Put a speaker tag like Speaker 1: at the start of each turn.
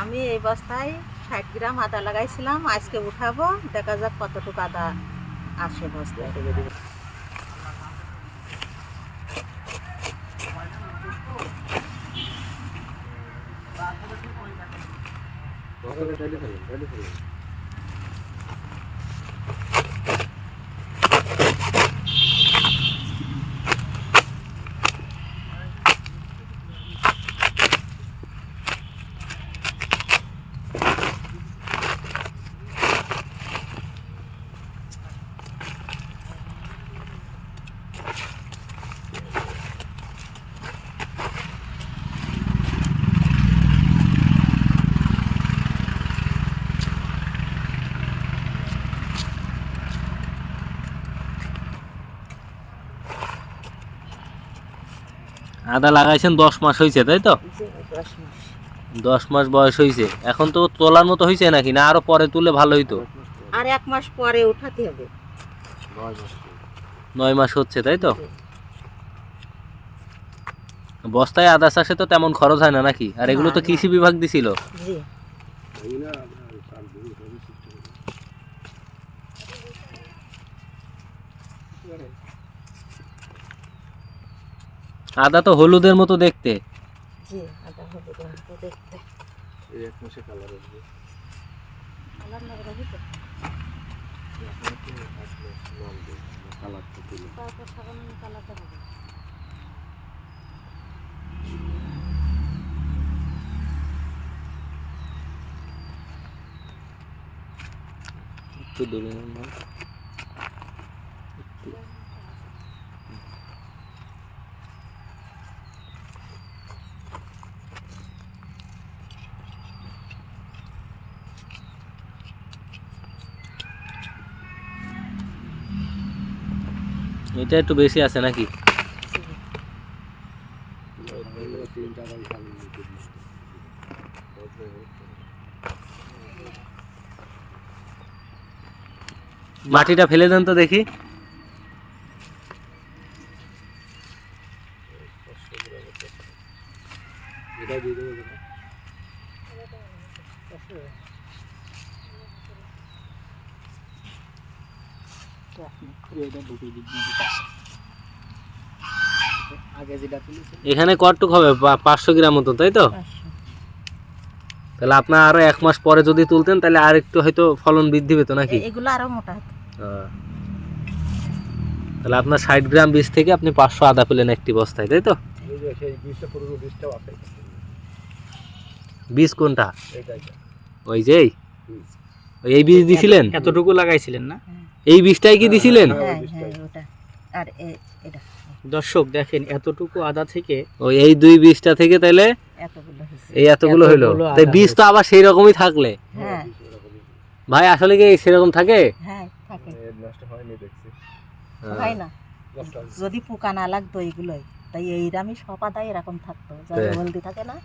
Speaker 1: আমি এই বস্তায় ষাট গ্রাম আদা লাগাইছিলাম, আজকে উঠাবো, দেখা যাক কতটুকু আদা আসে বস্তায়।
Speaker 2: আদা লাগাইছেন দশ মাস হয়েছে তাই তো?
Speaker 1: দশ মাস।
Speaker 2: দশ মাস বয়স হয়েছে এখন তো তোলার মতো হয়েছে নাকি? না আরও পরে তুলে ভালো হইতো?
Speaker 1: আর এক মাস পরে উঠাতে হবে।
Speaker 2: নয় মাস হচ্ছে তাই তো? বস্তায় আদা চাষে তো তেমন খরচ হয় না নাকি? আর এগুলো তো। কৃষি বিভাগ দিছিল।
Speaker 1: জি।
Speaker 2: আদা তো হলুদের মতো দেখতে
Speaker 1: জি আদা দেখতে কালার না রাখি তো? তারপর সাবান কালারটা হবে
Speaker 2: একটু দূরে না। এটা একটু বেশি আছে নাকি? মাটিটা ফেলে দেন তো দেখি। এখানে কতটুক হবে? পাঁচশো গ্রাম মতো তাই তো? তাহলে আপনার আরও এক মাস পরে যদি তুলতেন তাহলে আর একটু হয়তো ফলন বৃদ্ধি পেতো নাকি?
Speaker 1: এগুলো আরও মোটা হতো।
Speaker 2: হ্যাঁ। তাহলে আপনার ষাট গ্রাম বীজ থেকে আপনি পাঁচশো আদা পেলেন একটি বস্তায় তাই তো? বীজ কোনটা? ওই যে ওই এই বীজ দিছিলেন?
Speaker 3: এতটুকু লাগাইছিলেন না?
Speaker 2: এই বীজটাই কি দিছিলেন?
Speaker 1: হ্যাঁ হ্যাঁ ওটা। আর এটা।
Speaker 3: দর্শক দেখেন এতটুকু আদা থেকে
Speaker 2: ওই এই দুই বীজটা থেকে তাহলে এই এতগুলো হইল। তাই
Speaker 3: আদা
Speaker 2: বীজ তো আবার সেই রকমই থাকলে?
Speaker 1: হ্যাঁ।
Speaker 2: ভাই আসলে কি সেরকম থাকে?
Speaker 1: হ্যাঁ না। যদি পোকা না লাগতো এইগুলোই তাই এইরামই সপাদায় এরকম থাকতো।
Speaker 2: হ্যাঁ।
Speaker 1: হলদি থাকে না